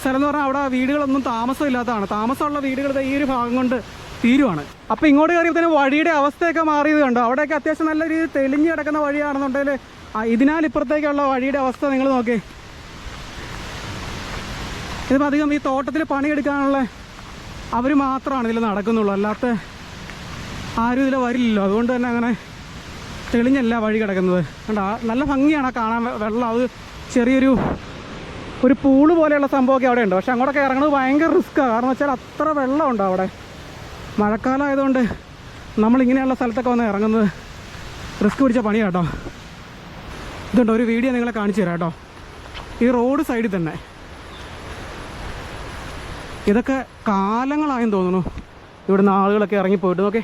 സ്ഥലം എന്ന് പറഞ്ഞാൽ അവിടെ വീടുകളൊന്നും താമസമില്ലാത്തതാണ്. താമസമുള്ള വീടുകൾ ഈ ഒരു ഭാഗം കൊണ്ട് തീരുവാണ്. അപ്പോൾ ഇങ്ങോട്ട് കയറിയപ്പോൾ തന്നെ വഴിയുടെ അവസ്ഥയൊക്കെ മാറിയത് കണ്ടോ. അവിടെയൊക്കെ അത്യാവശ്യം നല്ല രീതിയിൽ തെളിഞ്ഞ് കിടക്കുന്ന വഴിയാണെന്നുണ്ടെങ്കിൽ ഇതിനാൽ ഇപ്പുറത്തേക്കുള്ള വഴിയുടെ അവസ്ഥ നിങ്ങൾ നോക്കി. ഇതിപ്പോൾ അധികം ഈ തോട്ടത്തിൽ പണിയെടുക്കാനുള്ള അവർ മാത്രമാണ് ഇതിൽ നടക്കുന്നുള്ളൂ. അല്ലാത്ത ആരും ഇതിൽ വരില്ലല്ലോ. അതുകൊണ്ട് തന്നെ അങ്ങനെ തെളിഞ്ഞല്ല വഴി കിടക്കുന്നത്. കണ്ടോ? നല്ല ഭംഗിയാണ് കാണാൻ വെള്ളം. അത് ചെറിയൊരു ഒരു പൂൾ പോലെയുള്ള സംഭവമൊക്കെ അവിടെ ഉണ്ട്. പക്ഷെ അങ്ങോട്ടൊക്കെ ഇറങ്ങുന്നത് ഭയങ്കര റിസ്ക്കാണ് കാരണം വെച്ചാൽ അത്ര വെള്ളമുണ്ട് അവിടെ. മഴക്കാലം ആയതുകൊണ്ട് നമ്മളിങ്ങനെയുള്ള സ്ഥലത്തൊക്കെ വന്ന് ഇറങ്ങുന്നത് റിസ്ക് പിടിച്ച പണിയാണ് കേട്ടോ ഇതുണ്ട് ഒരു വീഡിയോ നിങ്ങളെ കാണിച്ചു തരാം കേട്ടോ ഈ റോഡ് സൈഡിൽ തന്നെ. ഇതൊക്കെ കാലങ്ങളായെന്ന് തോന്നുന്നു. ഇവിടുന്ന് ആളുകളൊക്കെ ഇറങ്ങിപ്പോയിട്ട് നോക്കേ.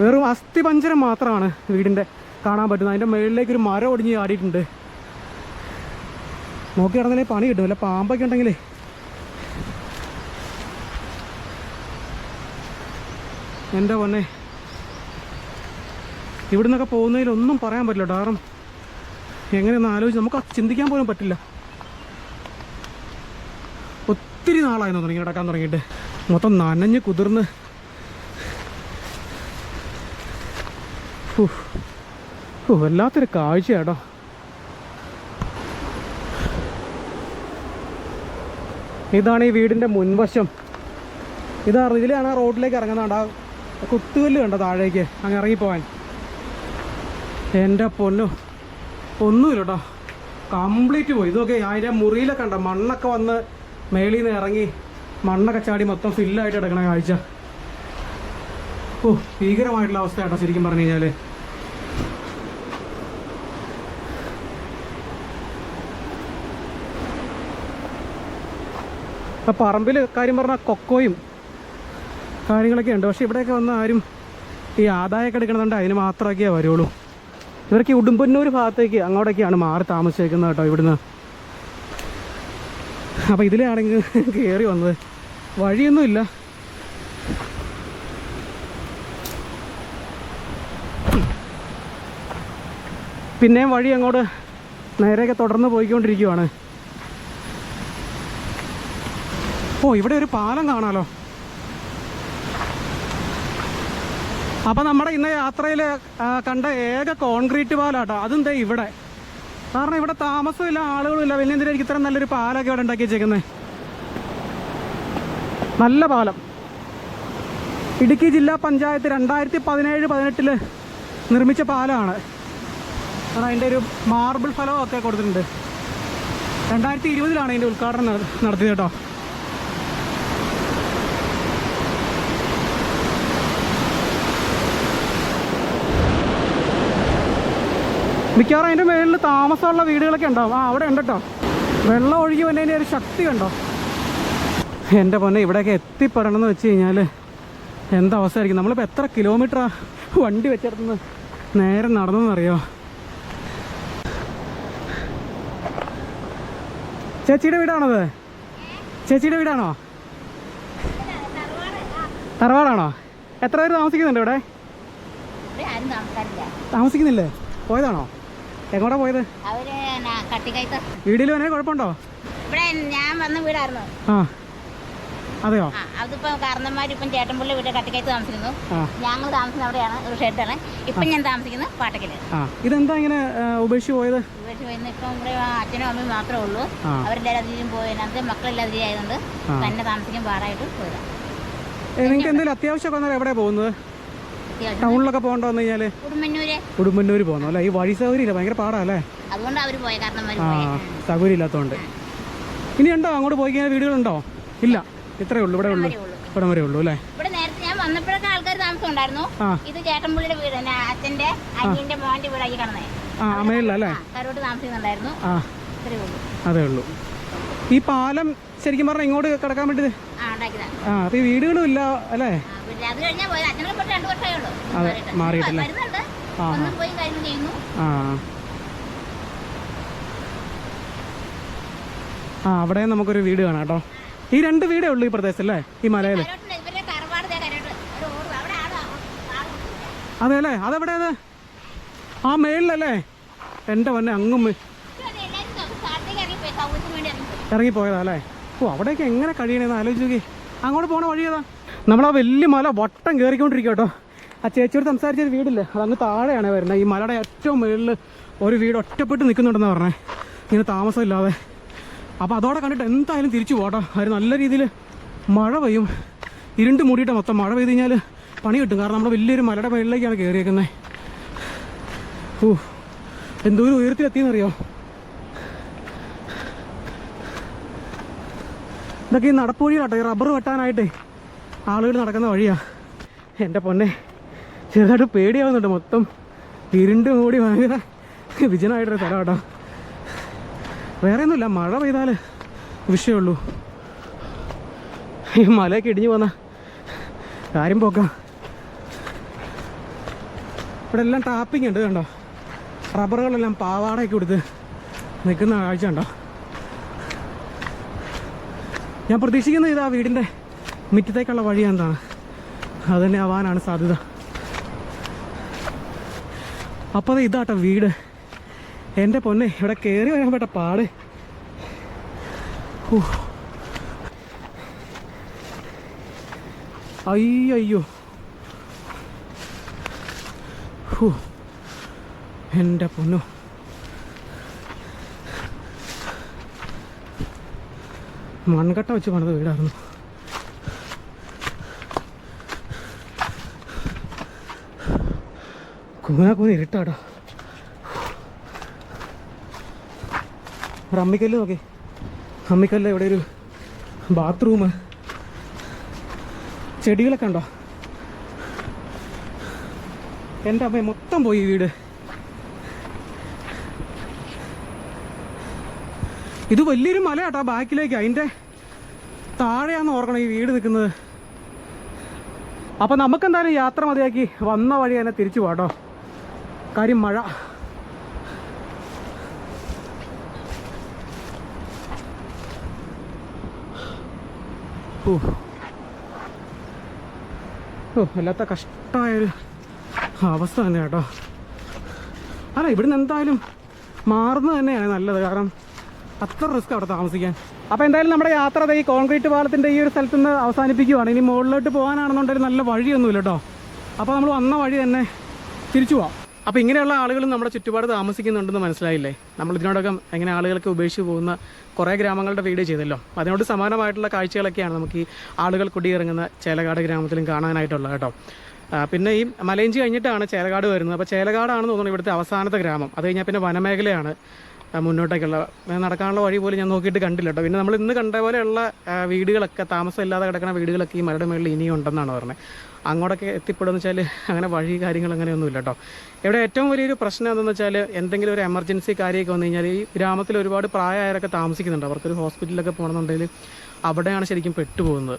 വെറും അസ്ഥിപഞ്ചരം മാത്രമാണ് വീടിന്റെ കാണാൻ പറ്റുന്നത്. അതിന്റെ മുകളിലേക്ക് ഒരു മരം ഒടിഞ്ഞ് ചാടിയിട്ടുണ്ട്. നോക്കി കിടന്നാലേ പണി കിട്ടും. പാമ്പൊക്കെ ഉണ്ടെങ്കിലേ എന്റെ പൊന്നെ ഇവിടുന്നൊക്കെ പോകുന്നതിലൊന്നും പറയാൻ പറ്റില്ല കാരണം എങ്ങനെയൊന്ന് ആലോചിച്ച് നമുക്ക് ചിന്തിക്കാൻ പോലും പറ്റില്ല. ഒത്തിരി നാളായിരുന്നു തുടങ്ങി കിടക്കാൻ തുടങ്ങിയിട്ട്. മൊത്തം നനഞ്ഞ് കുതിർന്ന്. ഓ വല്ലാത്തൊരു കാഴ്ചയാട്ടോ. ഇതാണ് ഈ വീടിന്റെ മുൻവശം. ഇതാണ് ഇതിലാണ് ആ റോഡിലേക്ക് ഇറങ്ങുന്നുണ്ടാകും കുത്തുകല്ല് കണ്ടോ താഴേക്ക്? അങ്ങ് ഇറങ്ങിപ്പോവാൻ. എന്റെ പൊന്നു ഒന്നുമില്ല കേട്ടോ കംപ്ലീറ്റ് പോയി. ഇതൊക്കെ അതിന്റെ മുറിയിലൊക്കെ ഉണ്ടോ മണ്ണൊക്കെ വന്ന് മേളിൽ നിന്ന് ഇറങ്ങി മണ്ണൊക്കെ ചാടി മൊത്തം ഫില്ലായിട്ട് കിടക്കണ കാഴ്ച. ഓ ഭീകരമായിട്ടുള്ള അവസ്ഥ കേട്ടോ ശരിക്കും പറഞ്ഞു കഴിഞ്ഞാൽ ആ പറമ്പിൽ കാര്യം പറഞ്ഞാൽ കൊക്കോയും കാര്യങ്ങളൊക്കെ ഉണ്ട്. പക്ഷെ ഇവിടെയൊക്കെ വന്ന ആരും ഈ ആദായമൊക്കെ എടുക്കണമെന്നുണ്ട് അതിന് മാത്രമൊക്കെയേ വരുള്ളൂ. ഇവർക്ക് ഉടുമ്പന്നൂർ ഭാഗത്തേക്ക് അങ്ങോട്ടൊക്കെയാണ് മാറി താമസിച്ചേക്കുന്നത് കേട്ടോ ഇവിടുന്ന്. അപ്പോൾ ഇതിലാണെങ്കിൽ കയറി വന്നത്. വഴിയൊന്നുമില്ല പിന്നെയും വഴി അങ്ങോട്ട് നേരെയൊക്കെ തുടർന്ന് പോയിക്കൊണ്ടിരിക്കുവാണ്. ഓ ഇവിടെ ഒരു പാലം കാണാലോ? അപ്പം നമ്മുടെ ഇന്ന യാത്രയിൽ കണ്ട ഏക കോൺക്രീറ്റ് പാലാട്ടോ. അതും ദേ ഇവിടെ? കാരണം ഇവിടെ താമസമില്ല ആളുകളുമില്ല. പിന്നെ എന്തിനായിരിക്കും ഇത്ര നല്ലൊരു പാലൊക്കെ ഇവിടെ ഉണ്ടാക്കി വെച്ചേക്കുന്നത് നല്ല പാലം. ഇടുക്കി ജില്ലാ പഞ്ചായത്ത് രണ്ടായിരത്തി പതിനേഴ് പതിനെട്ടിൽ നിർമ്മിച്ച പാലമാണ് കാരണം അതിന്റെ ഒരു മാർബിൾ ഫലമൊക്കെ കൊടുത്തിട്ടുണ്ട്. രണ്ടായിരത്തി ഇരുപതിലാണ് ഇതിന്റെ ഉദ്ഘാടനം നട- നടത്തിയത് കേട്ടോ. മിക്കവാറും അതിന്റെ മേളിൽ താമസമുള്ള വീടുകളൊക്കെ ഉണ്ടാവും. ആ അവിടെ ഉണ്ട് കേട്ടോ വെള്ളം ഒഴുകി വന്നതിന്റെ ഒരു ശക്തി ഉണ്ടോ എന്റെ പൊന്നെ ഇവിടെയൊക്കെ എത്തിപ്പെടണമെന്ന് വെച്ച് കഴിഞ്ഞാൽ എന്താ അവസ്ഥയായിരിക്കും? നമ്മളിപ്പോൾ എത്ര കിലോമീറ്ററാ വണ്ടി വെച്ചിടത്തുനിന്ന് നേരെ നടന്നെന്നറിയോ ചേച്ചിയുടെ വീടാണത്? ചേച്ചിയുടെ വീടാണോ? തറവാടാണോ? എത്ര പേര് താമസിക്കുന്നുണ്ട് ഇവിടെ? താമസിക്കുന്നില്ലേ? പോയതാണോ? എങ്ങോട്ടാ പോയത്? അവർ കട്ടിക്കൈത്ത് വീടിൽ വന്നെ കുഴപ്പമുണ്ടോ? ഇവിടെ ഞാൻ വന്ന വീടായിരുന്നു. ആ. അതെയോ? അതിപ്പോ കാരണന്മാര് ഇപ്പം ചേട്ടൻപുള്ളി വീട് കട്ടിക്കയത്ത് താമസിക്കുന്നു. ഞങ്ങൾ താമസിക്കുന്നത് അവിടെയാണ് ഒരു ഷെഡാണ് ഇപ്പം ഞാൻ താമസിക്കുന്നത് പാട്ടക്കൽ. ഇതെന്താ ഇങ്ങനെ ഉപേക്ഷിച്ച് പോയത്? ഇവർ ഇന്ന് ഇപ്പം ഇവിടെ അച്ഛനും അമ്മയും മാത്രമേ ഉള്ളൂ. അവരുടെ അതിലും പോയി അതിനകത്ത് മക്കളെല്ലാം അതിലേ ആയതുകൊണ്ട് തന്നെ താമസിക്കാൻ പാടായിട്ട് പോയതാണ് നിങ്ങൾക്ക് എന്തെങ്കിലും അത്യാവശ്യമൊക്കെ വന്നാൽ എവിടെയാണ് പോകുന്നത്? ടൗണിലൊക്കെ പോകേണ്ട വന്നു കഴിഞ്ഞാൽ ഉടുമ്പന്നൂര്. ഉടുമ്പന്നൂർ പോകുന്നു അല്ലേ? ഈ വഴി സൗകര്യം ഇല്ല ഭയങ്കര പാടാ അല്ലേ അതുകൊണ്ട് അവർ പോയ കാരണന്മാർ ആ പോയ. സൗകര്യം ഇല്ലാത്തതുകൊണ്ട് ഇനി ഉണ്ടോ? അങ്ങോട്ട് പോയി കഴിഞ്ഞാൽ വീടുകളുണ്ടോ? ഇല്ല. ഇത്രേ ഉള്ളൂ ഇവിടെ ഉള്ളൂ. ഉള്ളൂ. ഇവിടെ വരെ ഉള്ളൂ അല്ലേ? ഇവിടെ നേരത്തെ ഞാൻ വന്നപ്പോഴൊക്കെ ആൾക്കാർ താമസം ഉണ്ടായിരുന്നു ആ. ഇത് ചേട്ടൻപുള്ളിയുടെ വീട് തന്നെ. അച്ഛന്റെ അനിയന്റെ മോന്റെ ആ അമ്മയിലല്ലേ കരോട്ട് താമസിക്കുന്നുണ്ടായിരുന്നു. ആ. ഇത്രയേ ഉള്ളൂ. അതേ ഉള്ളൂ. ഈ പാലം ശരിക്കും പറഞ്ഞാൽ ഇങ്ങോട്ട് കിടക്കാൻ വേണ്ടി ആ ഉണ്ടാക്കിയതാണ് ആ അപ്പോൾ ഈ വീടുകളും ഇല്ല അല്ലേ? ആ, അത് കഴിഞ്ഞാൽ പോയത്. അച്ഛനെ പോയിട്ട് രണ്ടു വർഷമേ ഉള്ളൂ. അതെ, മാറിയിട്ട്. മാറിയിട്ടല്ലേ? വരുന്നുണ്ട്. ആ, ഒന്നും പോയി കാര്യം ചെയ്യുന്നു. ആ. ആ അവിടെ നമുക്കൊരു വീട് കാണാം കേട്ടോ. ഈ രണ്ട് വീടേ ഉള്ളൂ ഈ പ്രദേശം അല്ലേ? ഈ മലയിൽ കരോട്ടിന്റെ ഇവരുടെ കറവാട് ദേ കരോട്ട്. ഒരു ഓട് അവിടെ ആൾ ആൾ അതെ അല്ലേ? അതെവിടെയത് ആ മേളിലല്ലേ? എന്റെ വന്നെ അങ്ങും മേ- എല്ലാവരും ത- താഴത്തേക്ക് ഇറങ്ങിപ്പോയി. സൗകര്യത്തിന് വേണ്ടി ഇറങ്ങിപ്പോയി. ഇറങ്ങിപ്പോയതാ അല്ലേ? ഓ അവിടെയൊക്കെ എങ്ങനെ കഴിയണേന്ന് ആലോചിച്ച് നോക്കി. അങ്ങോട്ട് പോണ വഴി ഏതാ? നമ്മളാ വലിയ മല വട്ടം കയറിക്കൊണ്ടിരിക്കുക കേട്ടോ. ആ ചേച്ചിയോട് സംസാരിച്ച ഒരു വീടില്ല? അതങ്ങ് താഴെയാണ് വരുന്നത് ഈ മലയുടെ ഏറ്റവും മുകളിൽ ഒരു വീട് ഒറ്റപ്പെട്ട് നിൽക്കുന്നുണ്ടെന്ന് പറഞ്ഞേ. ഇങ്ങനെ താമസമില്ലാതെ. അപ്പോൾ അതോടെ കണ്ടിട്ട് എന്തായാലും തിരിച്ചു പോകട്ടോ അവർ നല്ല രീതിയിൽ മഴ പെയ്യും. ഇരുണ്ട് മൂടിയിട്ട് മൊത്തം മഴ പെയ്ത് കഴിഞ്ഞാൽ പണി കിട്ടും. കാരണം നമ്മൾ വലിയൊരു മലയുടെ മുകളിലേക്കാണ് കയറിയേക്കുന്നത് ഓ എന്തോരം ഉയരത്തിലെത്തിയെന്നറിയോ ഇതൊക്കെ ഈ നടപ്പ് വഴിയാട്ടോ ഈ റബ്ബർ വെട്ടാനായിട്ടേ ആളുകൾ നടക്കുന്ന വഴിയാ. എന്റെ പൊന്നെ ചെറുതായിട്ട് പേടിയാവുന്നുണ്ട് മൊത്തം. ഇരുണ്ട് മൂടി ഭയങ്കര വിജനായിട്ടൊരു സ്ഥലം കേട്ടോ വേറെ ഒന്നുമില്ല മഴ പെയ്താൽ വിഷയമുള്ളൂ ഈ മലയൊക്കെ ഇടിഞ്ഞു പോന്ന കാര്യം പോക്കാം. ഇവിടെ എല്ലാം ടാപ്പിംഗ് ഉണ്ട് കണ്ടോ? റബ്ബറുകളെല്ലാം പാവാടയൊക്കെ കൊടുത്ത് നിൽക്കുന്ന കാഴ്ച ഉണ്ടോ ഞാൻ പ്രതീക്ഷിക്കുന്നത് ഇതാ വീടിന്റെ മുറ്റത്തേക്കുള്ള വഴി എന്താണ്? അത് തന്നെ ആവാനാണ് സാധ്യത. അപ്പോൾ ഇതാട്ടോ വീട്. എന്റെ പൊന്നെ ഇവിടെ കയറി വരാൻ പെട്ട പാട്. അയ്യോ ഹൂ. എന്റെ പൊന്നു. മൺകട്ട വെച്ച് പണിത് വീടായിരുന്നു. കൂന കൂന ഇരുട്ടാടാ. ഒരു അമ്മിക്കല്ല് നോക്കി. അമ്മിക്കല്ല് ഇവിടെ ഒരു ബാത്റൂം. ചെടികളൊക്കെ ഉണ്ടോ എന്റെ അമ്മ മൊത്തം പോയി വീട്. ഇത് വലിയൊരു മല കേട്ടോ ബാക്കിലേക്ക്. അതിന്റെ താഴെയാന്ന് ഓർക്കണം ഈ വീട് നിൽക്കുന്നത്. അപ്പം നമുക്കെന്തായാലും യാത്ര മതിയാക്കി വന്ന വഴി തന്നെ തിരിച്ചു പോട്ടോ കാര്യം മഴ. ഓ. ഓ വല്ലാത്ത കഷ്ടമായൊരു അവസ്ഥ തന്നെ കേട്ടോ. അല്ല ഇവിടുന്ന് എന്തായാലും മാറുന്നത് തന്നെയാണ് നല്ലത്. കാരണം അത്ര റിസ്ക് അവിടെ താമസിക്കാൻ. അപ്പോൾ എന്തായാലും നമ്മുടെ യാത്ര ഈ കോൺക്രീറ്റ് പാലത്തിന്റെ ഈ ഒരു സ്ഥലത്ത് നിന്ന് അവസാനിപ്പിക്കുവാണ്. ഇനി മുകളിലോട്ട് പോകാനാണെന്നുണ്ടെങ്കിൽ നല്ല വഴിയൊന്നുമില്ല കേട്ടോ. അപ്പോൾ നമ്മൾ വന്ന വഴി തന്നെ തിരിച്ചു പോവാം. അപ്പോൾ ഇങ്ങനെയുള്ള ആളുകൾ നമ്മുടെ ചുറ്റുപാട് താമസിക്കുന്നുണ്ടെന്ന് മനസ്സിലായില്ലേ? നമ്മൾ ഇതിനോടകം എങ്ങനെ ആളുകൾക്ക് ഉപേക്ഷിച്ച് പോകുന്ന കുറേ ഗ്രാമങ്ങളുടെ വീഡിയോ ചെയ്തല്ലോ. അതിനോട് സമാനമായിട്ടുള്ള കാഴ്ചകളൊക്കെയാണ് നമുക്ക് ഈ ആളുകൾ കുടിയിറങ്ങുന്ന ചേലകാട് ഗ്രാമത്തിലും കാണാനായിട്ടുള്ളത് കേട്ടോ. പിന്നെ ഈ മലയഞ്ചി കഴിഞ്ഞിട്ടാണ് ചേലകാട് വരുന്നത്. അപ്പോൾ ചേലകാടാണെന്ന് തോന്നുന്നു ഇവിടുത്തെ അവസാനത്തെ ഗ്രാമം. അത് കഴിഞ്ഞാൽ പിന്നെ വനമേഖലയാണ് മുന്നോട്ടേക്കുള്ള. നടക്കാനുള്ള വഴി പോലും ഞാൻ നോക്കിയിട്ട് കണ്ടില്ല കേട്ടോ. പിന്നെ നമ്മൾ ഇന്ന് കണ്ട പോലെയുള്ള വീടുകളൊക്കെ താമസമില്ലാതെ കിടക്കുന്ന വീടുകളൊക്കെ ഈ മലയുടെ മേളിൽ ഇനിയും ഉണ്ടെന്നാണ് പറഞ്ഞത്. അങ്ങോട്ടൊക്കെ എത്തിപ്പെടുമെന്ന് വെച്ചാൽ അങ്ങനെ വഴി കാര്യങ്ങൾ അങ്ങനെയൊന്നുമില്ല കേട്ടോ ഇവിടെ ഏറ്റവും വലിയൊരു പ്രശ്നം എന്താണെന്ന് വെച്ചാൽ എന്തെങ്കിലും ഒരു എമർജൻസി കാര്യമൊക്കെ വന്നു കഴിഞ്ഞാൽ ഈ ഗ്രാമത്തിൽ ഒരുപാട് പ്രായമായവരൊക്കെ താമസിക്കുന്നുണ്ട്. അവർക്കൊരു ഹോസ്പിറ്റലിലൊക്കെ പോകണമെന്നുണ്ടെങ്കിൽ അവിടെയാണ് ശരിക്കും പെട്ടുപോകുന്നത്.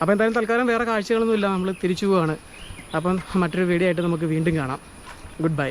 അപ്പോൾ എന്തായാലും തൽക്കാലം വേറെ കാഴ്ചകളൊന്നുമില്ല. നമ്മൾ തിരിച്ചു പോവുകയാണ് അപ്പം മറ്റൊരു വീഡിയോ ആയിട്ട് നമുക്ക് വീണ്ടും കാണാം. Good bye